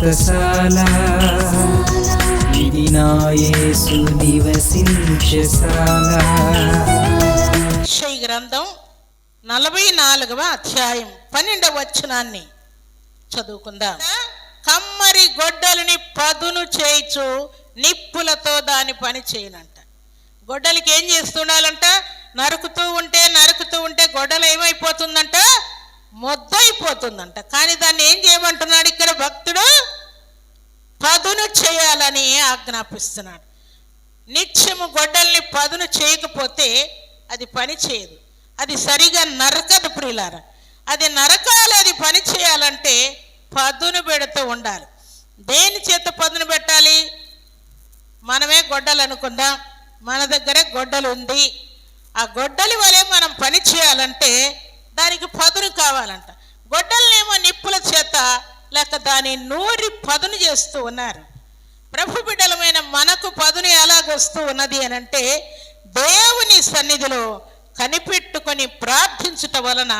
వ్రతశాల ఇది నివసించశాల గ్రంథం నలభై నాలుగవ అధ్యాయం పన్నెండవ వచనాన్ని చదువుకుందాం. కమ్మరి గొడ్డలిని పదును చేయిచు నిప్పులతో దాని పని చేయనంట. గొడ్డలికి ఏం చేస్తుండాలంట? నరుకుతూ ఉంటే నరుకుతూ ఉంటే గొడ్డలు ఏమైపోతుందంట? మొద్దైపోతుందంట కానీ దాన్ని ఏం చేయమంటున్నాడు ఇక్కడ భక్తుడు? పదును చేయాలని ఆజ్ఞాపిస్తున్నాడు. నిత్యము గొడ్డల్ని పదును చేయకపోతే అది పని చేయదు. అది సరిగా నరకదు ప్రియులార. అది నరకాలి అది పని చేయాలంటే పదును పెడుతూ ఉండాలి. దేని చేత పదును పెట్టాలి? మనమే గొడ్డలు అనుకుందాం. మన దగ్గరే గొడ్డలు ఉంది ఆ గొడ్డలి వలె మనం పని చేయాలంటే దానికి పదును కావాలంట. గొడ్డలనేమో నిప్పుల చేత లేక దాని నూరి పదును చేస్తూ ఉన్నారు. ప్రభు బిడ్డలమైన మనకు పదును ఎలాగొస్తూ ఉన్నది అని అంటే దేవుని సన్నిధిలో కనిపెట్టుకొని ప్రార్థించుట వలన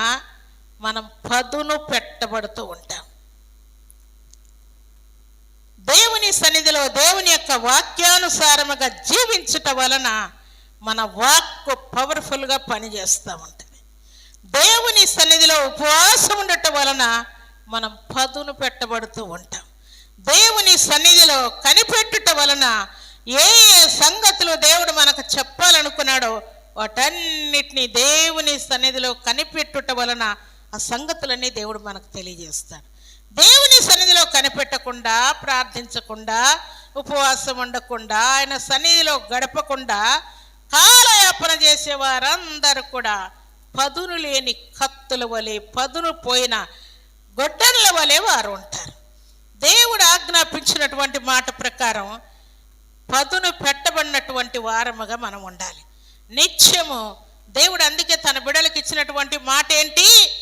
మనం పదును పెట్టబడుతూ ఉంటాం. దేవుని సన్నిధిలో దేవుని యొక్క వాక్యానుసారముగా జీవించుట వలన మన వాక్కు పవర్ఫుల్గా పనిచేస్తూ ఉంటుంది దేవుని సన్నిధిలో ఉపవాసం ఉండటం వలన మనం పదును పెట్టబడుతూ ఉంటాం. దేవుని సన్నిధిలో కనిపెట్టుట వలన ఏ ఏ సంగతులు దేవుడు మనకు చెప్పాలనుకున్నాడో వాటన్నిటినీ దేవుని సన్నిధిలో కనిపెట్టుట వలన ఆ సంగతులన్నీ దేవుడు మనకు తెలియజేస్తాడు. దేవుని సన్నిధిలో కనిపెట్టకుండా ప్రార్థించకుండా ఉపవాసం ఉండకుండా ఆయన సన్నిధిలో గడపకుండా కాలయాపన చేసే వారందరూ కూడా పదును లేని కత్తుల వలె పదును పోయిన గొడ్డన్ల వలె వారు ఉంటారు. దేవుడు ఆజ్ఞాపించినటువంటి మాట ప్రకారం పదును పెట్టబడినటువంటి వారముగా మనం ఉండాలి. నిత్యము దేవుడు అందుకే తన బిడలకు ఇచ్చినటువంటి మాట ఏంటి?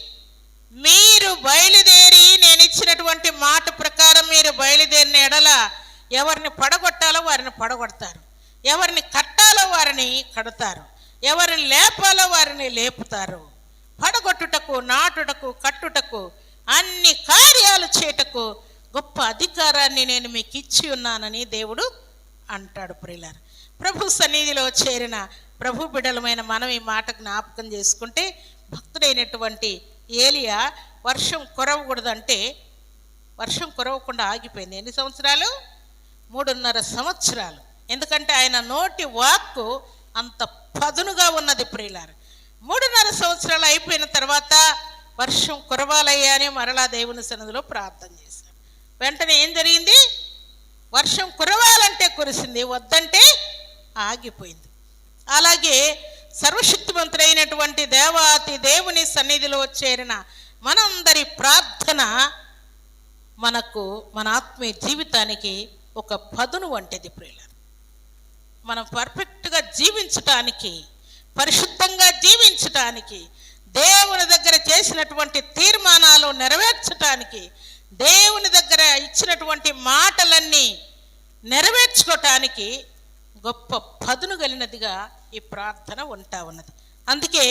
మీరు బయలుదేరి నేను ఇచ్చినటువంటి మాట ప్రకారం మీరు బయలుదేరిన ఎడల ఎవరిని పడగొట్టాలో వారిని పడగొడతారు. ఎవరిని కట్టాలో వారిని కడతారు. ఎవరిని లేపాలో వారిని లేపుతారు. పడగొట్టుటకు నాటుటకు కట్టుటకు అన్ని కార్యాలు చేయుటకు గొప్ప అధికారాన్ని నేను మీకు ఇచ్చి ఉన్నానని దేవుడు అంటాడు ప్రియులారు. ప్రభు సన్నిధిలో చేరిన ప్రభు బిడలమైన మనం ఈ మాట జ్ఞాపకం చేసుకుంటే భక్తుడైనటువంటి ఏలియా వర్షం కురవకూడదంటే వర్షం కురవకుండా ఆగిపోయింది. ఎన్ని సంవత్సరాలు? మూడున్నర సంవత్సరాలు. ఎందుకంటే ఆయన నోటి వాక్కు అంత పదునుగా ఉన్నది ప్రియులారు. మూడున్నర సంవత్సరాలు అయిపోయిన తర్వాత వర్షం కురవాలయ్యా అని మరలా దేవుని సన్నిధిలో ప్రార్థన చేశారు. వెంటనే ఏం జరిగింది? వర్షం కురవాలంటే కురిసింది వద్దంటే ఆగిపోయింది. అలాగే సర్వశక్తివంతుడైనటువంటి దేవాతి దేవుని సన్నిధిలో చేరిన మనందరి ప్రార్థన మనకు మన ఆత్మీయ జీవితానికి ఒక పదును వంటిది ప్రియుల మనం పర్ఫెక్ట్ పరిశుద్ధంగా జీవించటానికి పరిశుద్ధంగా జీవించటానికి దేవుని దగ్గర చేసినటువంటి తీర్మానాలు నెరవేర్చటానికి దేవుని దగ్గర ఇచ్చినటువంటి మాటలన్నీ నెరవేర్చుకోవటానికి గొప్ప పదును కలిగినదిగా ఈ ప్రార్థన ఉంటా ఉన్నది. అందుకే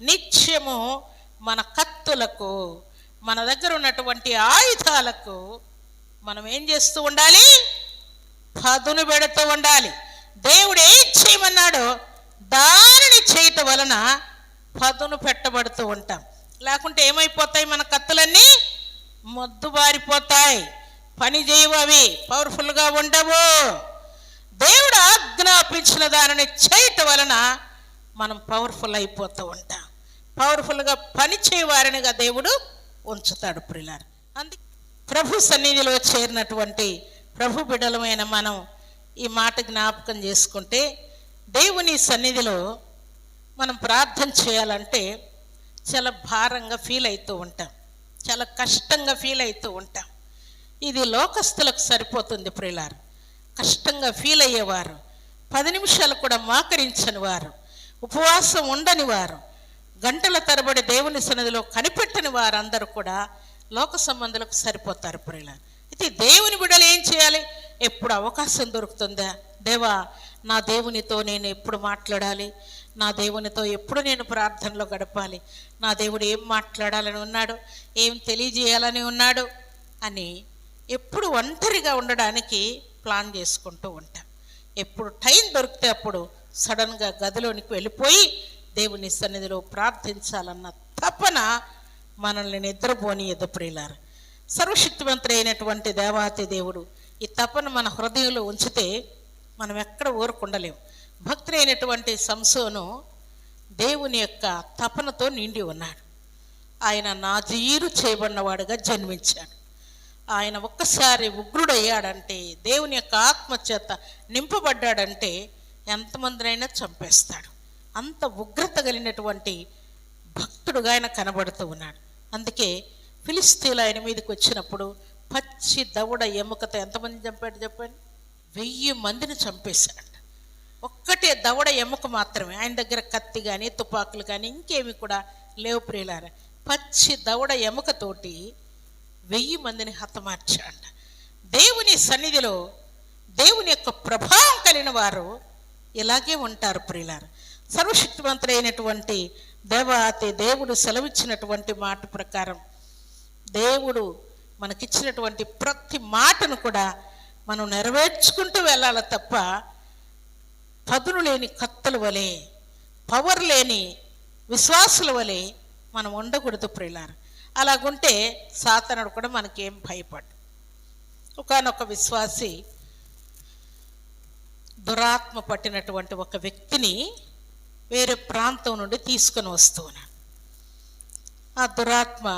నిత్యము మన కత్తులకు మన దగ్గర ఉన్నటువంటి ఆయుధాలకు మనం ఏం చేస్తూ ఉండాలి? పదును పెడుతూ ఉండాలి. దేవుడు ఏం చేయమన్నాడో దానిని చేయటం వలన పదును పెట్టబడుతూ ఉంటాం. లేకుంటే ఏమైపోతాయి మన కత్తులన్నీ? మొద్దుబారిపోతాయి. పని చేయవు అవి పవర్ఫుల్గా ఉండవు. దేవుడు ఆజ్ఞాపించిన దానిని చేయటం వలన మనం పవర్ఫుల్ అయిపోతూ ఉంటాం. పవర్ఫుల్గా పని చేయవారినిగా దేవుడు ఉంచుతాడు ప్రిలారు అందుకే ప్రభు సన్నిధిలో చేరినటువంటి ప్రభు బిడలమైన మనం ఈ మాట జ్ఞాపకం చేసుకుంటే దేవుని సన్నిధిలో మనం ప్రార్థన చేయాలంటే చాలా భారంగా ఫీల్ అవుతూ ఉంటాం. చాలా కష్టంగా ఫీల్ అవుతూ ఉంటాం. ఇది లోకస్తులకు సరిపోతుంది ప్రిలారు కష్టంగా ఫీల్ అయ్యేవారు పది నిమిషాలు కూడా మాకరించని వారు ఉపవాసం ఉండని వారు గంటల తరబడి దేవుని సన్నిధిలో కనిపెట్టని వారందరూ కూడా లోక సంబంధులకు సరిపోతారు ప్రియులారు. అయితే దేవుని బిడ్డలు ఏం చేయాలి? ఎప్పుడు అవకాశం దొరుకుతుందా? దేవా నా దేవునితో నేను ఎప్పుడు మాట్లాడాలి? నా దేవునితో ఎప్పుడు నేను ప్రార్థనలో గడపాలి? నా దేవుడు ఏం మాట్లాడాలని ఉన్నాడు? ఏం తెలియజేయాలని ఉన్నాడు? అని ఎప్పుడు ఒంటరిగా ఉండడానికి ప్లాన్ చేసుకుంటూ ఉంటాం. ఎప్పుడు టైం దొరికితే అప్పుడు సడన్గా గదిలోనికి వెళ్ళిపోయి దేవుని సన్నిధిలో ప్రార్థించాలన్న తపన మనల్ని నిద్రపోని ఎదుపురీలారు సర్వశక్తివంతుడైనటువంటి దేవాతి దేవుడు ఈ తపన మన హృదయంలో ఉంచితే మనం ఎక్కడ ఊరుకుండలేం. భక్తుడైనటువంటి సంసోను దేవుని యొక్క తపనతో నిండి ఉన్నాడు. ఆయన నాజీరు చేయబడినవాడుగా జన్మించాడు. ఆయన ఒక్కసారి ఉగ్రుడయ్యాడంటే దేవుని యొక్క ఆత్మచేత నింపబడ్డాడంటే ఎంతమందినైనా చంపేస్తాడు. అంత ఉగ్రత కలిగినటువంటి భక్తుడుగా ఆయన కనబడుతూ ఉన్నాడు. అందుకే ఫిలిస్తీన్లు ఆయన మీదకి వచ్చినప్పుడు పచ్చి దవడ ఎముకతో ఎంతమంది చంపాడు చెప్పండి? వెయ్యి మందిని చంపేశాడు ఒక్కటే దవడ ఎముక మాత్రమే. ఆయన దగ్గర కత్తి కానీ తుపాకులు కానీ ఇంకేమి కూడా లేవు ప్రియులారా. పచ్చి దవడ ఎముకతోటి వెయ్యి మందిని హతమార్చాడు దేవుని సన్నిధిలో దేవుని యొక్క ప్రభావం కలిగిన వారు ఇలాగే ఉంటారు ప్రియులారు. సర్వశక్తివంతుడైనటువంటి దేవాతి దేవుడు సెలవిచ్చినటువంటి మాట ప్రకారం దేవుడు మనకిచ్చినటువంటి ప్రతి మాటను కూడా మనం నెరవేర్చుకుంటూ వెళ్ళాలి తప్ప పదును లేని కత్తుల వలె పవర్ లేని విశ్వాసుల వలె మనం ఉండకూడదు ప్రియులారు. అలాగుంటే సాతనుడు కూడా మనకేం భయపడు ఒకనొక విశ్వాసి దురాత్మ పట్టినటువంటి ఒక వ్యక్తిని వేరే ప్రాంతం నుండి తీసుకొని వస్తూ ఉన్నాడు. ఆ దురాత్మ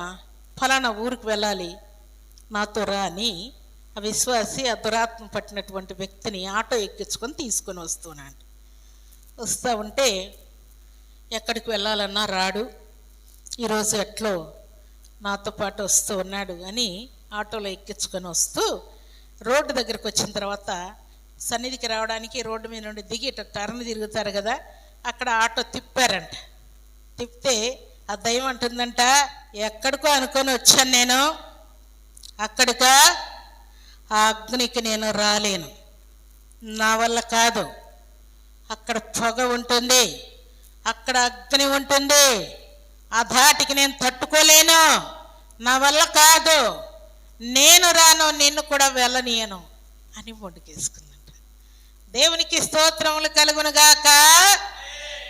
ఫలానా ఊరికి వెళ్ళాలి నాతో రా అని ఆ విశ్వాసి ఆ దురాత్మ పట్టినటువంటి వ్యక్తిని ఆటో ఎక్కించుకొని తీసుకొని వస్తున్నాడు. వస్తూ ఉంటే ఎక్కడికి వెళ్ళాలన్నా రాడు. ఈరోజు ఎట్లో నాతో పాటు వస్తూ ఉన్నాడు అని ఆటోలో ఎక్కించుకొని వస్తూ రోడ్డు దగ్గరకు వచ్చిన తర్వాత సన్నిధికి రావడానికి రోడ్డు మీద నుండి దిగి ఇట్లా టర్న్ తిరుగుతారు కదా అక్కడ ఆటో తిప్పారంట. తిప్పితే ఆ దయ్యం అంటుందంట ఎక్కడికో అనుకొని వచ్చాను నేను. అక్కడికా ఆ అగ్నికి నేను రాలేను. నా వల్ల కాదు. అక్కడ పొగ ఉంటుంది. అక్కడ అగ్ని ఉంటుంది. ఆ ధాటికి నేను తట్టుకోలేను. నా వల్ల కాదు. నేను రాను నిన్ను కూడా వెళ్ళనీయను అని వండుకేసుకుందంట దేవునికి స్తోత్రములు కలుగునుగాక.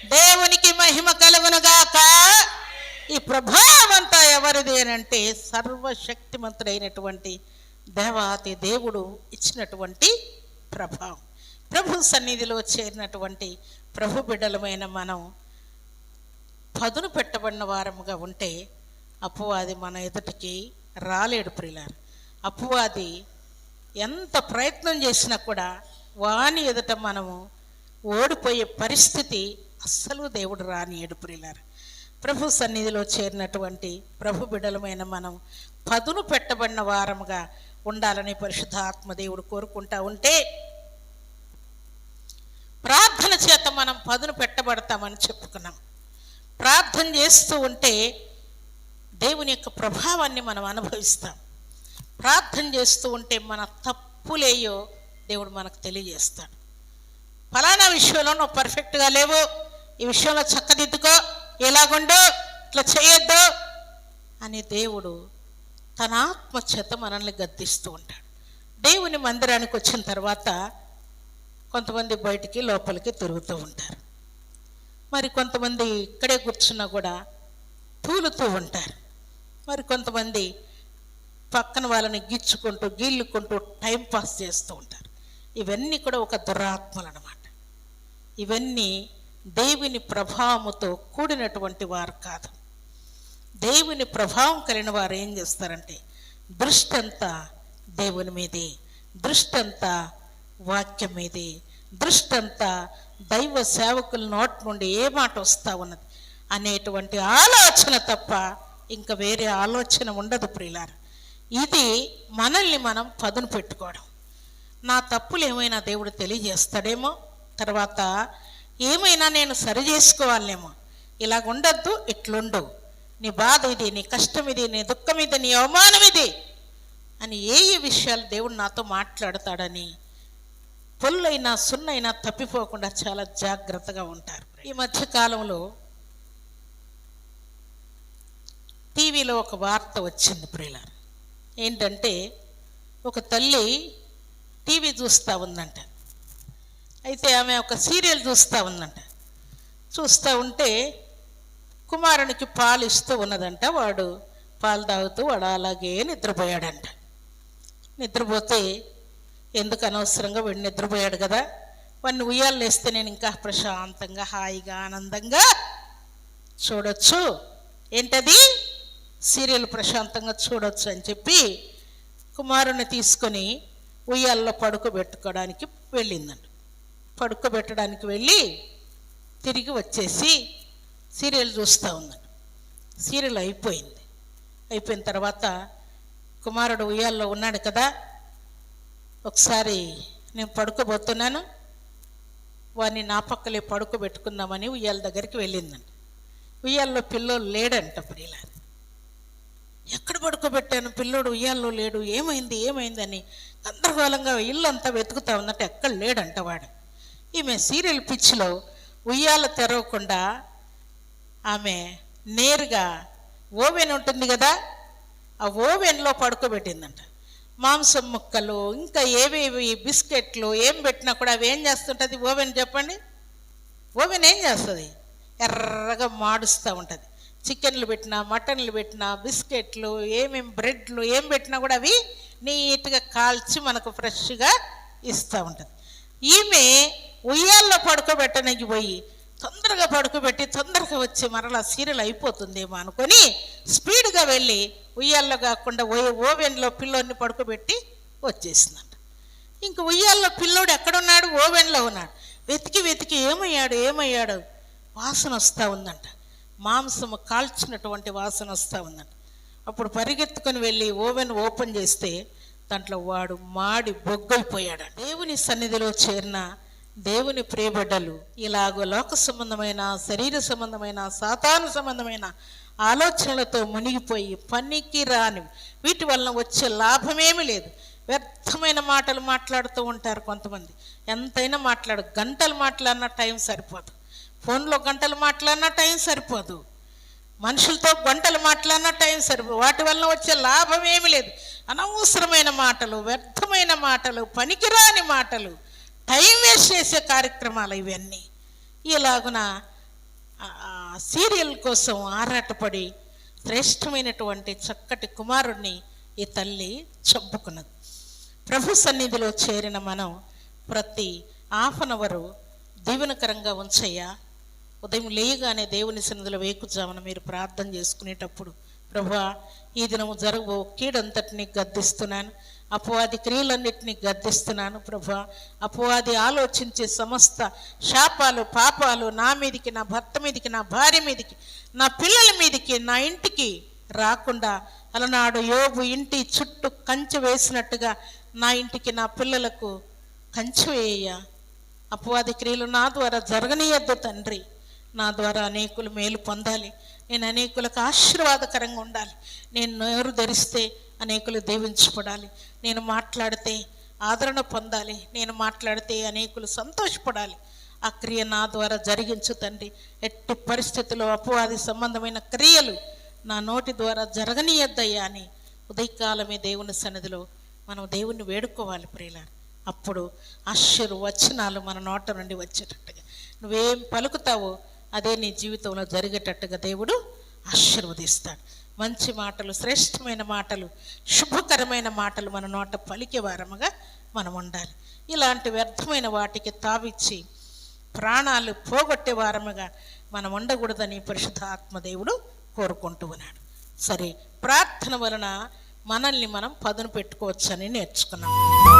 దేవునికి మహిమ కలుగునుగాక. ఈ ప్రభావం అంతా ఎవరిది అని అంటే సర్వశక్తిమంతుడైనటువంటి దేవాతి దేవుడు ఇచ్చినటువంటి ప్రభావం. ప్రభు సన్నిధిలో చేరినటువంటి ప్రభు బిడ్డలమైన మనం పదును పెట్టబడిన వారముగా ఉంటే అప్పువాది మన ఎదుటికి రాలేడు ప్రిలార్ అప్పువాది ఎంత ప్రయత్నం చేసినా కూడా వాని ఎదుట మనము ఓడిపోయే పరిస్థితి అస్సలు దేవుడు రాని ఏడుపురిలారు ప్రభు సన్నిధిలో చేరినటువంటి ప్రభు బిడలమైన మనం పదును పెట్టబడిన వారముగా ఉండాలని పరిశుద్ధ దేవుడు కోరుకుంటా ఉంటే ప్రార్థన చేత మనం పదును పెట్టబడతామని చెప్పుకున్నాం. ప్రార్థన చేస్తూ ఉంటే దేవుని యొక్క ప్రభావాన్ని మనం అనుభవిస్తాం. ప్రార్థన చేస్తూ ఉంటే మన తప్పులేయో దేవుడు మనకు తెలియజేస్తాడు. ఫలానా విషయంలో నువ్వు పర్ఫెక్ట్గా లేవో. ఈ విషయంలో చక్కది ఎలాగుండో? ఇట్లా చేయొద్దు. అని దేవుడు తన ఆత్మ చేత మనల్ని గద్దిస్తూ ఉంటాడు. దేవుని మందిరానికి వచ్చిన తర్వాత కొంతమంది బయటికి లోపలికి తిరుగుతూ ఉంటారు. మరి కొంతమంది ఇక్కడే కూర్చున్నా కూడా తూలుతూ ఉంటారు. మరి కొంతమంది పక్కన వాళ్ళని గిచ్చుకుంటూ గీళ్ళుకుంటూ టైం పాస్ చేస్తూ ఉంటారు. ఇవన్నీ కూడా ఒక దురాత్మలు అనమాట ఇవన్నీ దేవుని ప్రభావముతో కూడినటువంటి వారు కాదు. దేవుని ప్రభావం కలిగిన వారు ఏం చేస్తారంటే దృష్టి అంతా దేవుని మీదే దృష్టి అంతా వాక్యం మీదే దృష్టి అంతా దైవ సేవకుల నోటి నుండి ఏ మాట వస్తా ఉన్నది అనేటువంటి ఆలోచన తప్ప ఇంకా వేరే ఆలోచన ఉండదు ప్రియులారు. ఇది మనల్ని మనం పదును పెట్టుకోవడం. నా తప్పులు ఏమైనా దేవుడు తెలియజేస్తాడేమో? తర్వాత ఏమైనా నేను సరి చేసుకోవాలేమో. ఇలాగుండద్దు ఇట్లుండు. నీ బాధ ఇది నీ కష్టం ఇది నీ దుఃఖం ఇది నీ అవమానం ఇది అని ఏ ఏ విషయాలు దేవుడు నాతో మాట్లాడతాడని పొల్లైనా సున్నైనా తప్పిపోకుండా చాలా జాగ్రత్తగా ఉంటారు. ఈ మధ్య కాలంలో టీవీలో ఒక వార్త వచ్చింది ప్రియులారు. ఏంటంటే ఒక తల్లి టీవీ చూస్తూ ఉందంట. అయితే ఆమె ఒక సీరియల్ చూస్తూ ఉందంట. చూస్తూ ఉంటే కుమారునికి పాలు ఇస్తూ ఉన్నదంట. వాడు పాలు తాగుతూ వాడు అలాగే నిద్రపోయాడంట. నిద్రపోతే ఎందుకు అనవసరంగా వీడు నిద్రపోయాడు కదా? వాడిని ఉయ్యాలు వేస్తే నేను ఇంకా ప్రశాంతంగా హాయిగా ఆనందంగా చూడొచ్చు. ఏంటది? సీరియల్ ప్రశాంతంగా చూడొచ్చు అని చెప్పి కుమారుని తీసుకొని ఉయ్యాల్లో పడుకోబెట్టుకోవడానికి వెళ్ళిందంట. పడుకోబెట్టడానికి వెళ్ళి తిరిగి వచ్చేసి సీరియల్ చూస్తూ ఉన్నాను సీరియల్ అయిపోయింది. అయిపోయిన తర్వాత కుమారుడు ఉయ్యాల్లో ఉన్నాడు కదా ఒకసారి నేను పడుకోబోతున్నాను వాడిని నా పక్కలే పడుకోబెట్టుకుందామని ఉయ్యాల దగ్గరికి వెళ్ళిందండి ఉయ్యాల్లో పిల్లోడు లేడంట ప్రియుల ఎక్కడ పడుకోబెట్టాను? పిల్లోడు ఉయ్యాల్లో లేడు. ఏమైంది? ఏమైంది అని గందరగోళంగా ఇల్లు అంతా వెతుకుతా ఉందంటే ఎక్కడ లేడంట వాడు. ఈమె సీరియల్ పిచ్చిలో ఉయ్యాల తెరవకుండా ఆమె నేరుగా ఓవెన్ ఉంటుంది కదా ఆ ఓవెన్లో పడుకోబెట్టిందంట. మాంసం ముక్కలు ఇంకా ఏవేవి బిస్కెట్లు ఏం పెట్టినా కూడా అవి ఏం చేస్తుంటుంది? ఓవెన్ చెప్పండి. ఓవెన్ ఏం చేస్తుంది? ఎర్రగా మాడుస్తూ ఉంటుంది. చికెన్లు పెట్టినా మటన్లు పెట్టినా బిస్కెట్లు ఏమేమి బ్రెడ్లు ఏం పెట్టినా కూడా అవి నీట్గా కాల్చి మనకు ఫ్రెష్గా ఇస్తూ ఉంటుంది. ఈమె ఉయ్యాల్లో పడుకోబెట్టడానికి పోయి తొందరగా పడుకోబెట్టి తొందరగా వచ్చి మరలా సీరియల్ అయిపోతుందేమో అనుకొని స్పీడ్గా వెళ్ళి ఉయ్యాల్లో కాకుండా ఓవెన్లో పిల్లోని పడుకోబెట్టి వచ్చేసిందంట. ఇంక ఉయ్యాల్లో పిల్లోడు ఎక్కడున్నాడు? ఓవెన్లో ఉన్నాడు. వెతికి వెతికి ఏమయ్యాడు? ఏమయ్యాడు? వాసన వస్తూ ఉందంట. మాంసము కాల్చినటువంటి వాసన వస్తూ ఉందంట. అప్పుడు పరిగెత్తుకొని వెళ్ళి ఓవెన్ ఓపెన్ చేస్తే దాంట్లో వాడు మాడి బొగ్గైపోయాడు. దేవుని సన్నిధిలో చేరిన దేవుని ప్రియబడ్డలు ఇలాగ లోక సంబంధమైన శరీర సంబంధమైన సాతాను సంబంధమైన ఆలోచనలతో మునిగిపోయి పనికి రాని వీటి వలన వచ్చే లాభమేమీ లేదు. వ్యర్థమైన మాటలు మాట్లాడుతూ ఉంటారు కొంతమంది. ఎంతైనా మాట్లాడు గంటలు మాట్లాడినా టైం సరిపోదు. ఫోన్లో గంటలు మాట్లాడినా టైం సరిపోదు. మనుషులతో గంటలు మాట్లాడిన టైం సరిపో వాటి వలన వచ్చే లాభం ఏమి లేదు. అనవసరమైన మాటలు వ్యర్థమైన మాటలు పనికిరాని మాటలు టైం వేస్ట్ చేసే కార్యక్రమాలు ఇవన్నీ. ఇలాగున సీరియల్ కోసం ఆరాటపడి శ్రేష్టమైనటువంటి చక్కటి కుమారుణ్ణి ఈ తల్లి చంపుకున్నది. ప్రభు సన్నిధిలో చేరిన మనం ప్రతి హాఫ్ అన్ అవరు దీవెనకరంగా ఉంచయ్యా. ఉదయం లేయగానే దేవుని సన్నిధిలో వేకుజామున మీరు ప్రార్థన చేసుకునేటప్పుడు ప్రభా ఈ దినము జరగబో కీడంతటిని గద్దిస్తున్నాను అపవాది క్రియలన్నిటినీ గద్దిస్తున్నాను ప్రభా. అపవాది ఆలోచించే సమస్త శాపాలు పాపాలు నా మీదికి నా భర్త మీదికి నా భార్య మీదికి నా పిల్లల మీదికి నా ఇంటికి రాకుండా అలనాడు యోబు ఇంటి చుట్టూ కంచె వేసినట్టుగా నా ఇంటికి నా పిల్లలకు కంచె వేయ. అపవాది క్రియలు నా ద్వారా జరగనీయద్దు తండ్రి. నా ద్వారా అనేకులు మేలు పొందాలి. నేను అనేకులకు ఆశీర్వాదకరంగా ఉండాలి. నేను నోరు ధరిస్తే అనేకులు దీవించబడాలి. నేను మాట్లాడితే ఆదరణ పొందాలి. నేను మాట్లాడితే అనేకులు సంతోషపడాలి. ఆ క్రియ నా ద్వారా జరిగించు తండ్రి. ఎట్టి పరిస్థితుల్లో అపవాది సంబంధమైన క్రియలు నా నోటి ద్వారా జరగనీయద్దయ్యా అని ఉదయకాలమే దేవుని సన్నిధిలో మనం దేవుణ్ణి వేడుకోవాలి ప్రియుల అప్పుడు ఆశీర్వచనాలు మన నోట నుండి వచ్చేటట్టుగా. నువ్వేం పలుకుతావో అదే నీ జీవితంలో జరిగేటట్టుగా దేవుడు ఆశీర్వదిస్తాడు. మంచి మాటలు శ్రేష్టమైన మాటలు శుభకరమైన మాటలు మన నోట పలికే వారముగా మనం ఉండాలి. ఇలాంటి వ్యర్థమైన వాటికి తావిచ్చి ప్రాణాలు పోగొట్టే వారముగా మనం ఉండకూడదని పరిశుద్ధ ఆత్మదేవుడు కోరుకుంటూ ఉన్నాడు. సరే ప్రార్థన వలన మనల్ని మనం పదును పెట్టుకోవచ్చని నేర్చుకున్నాం.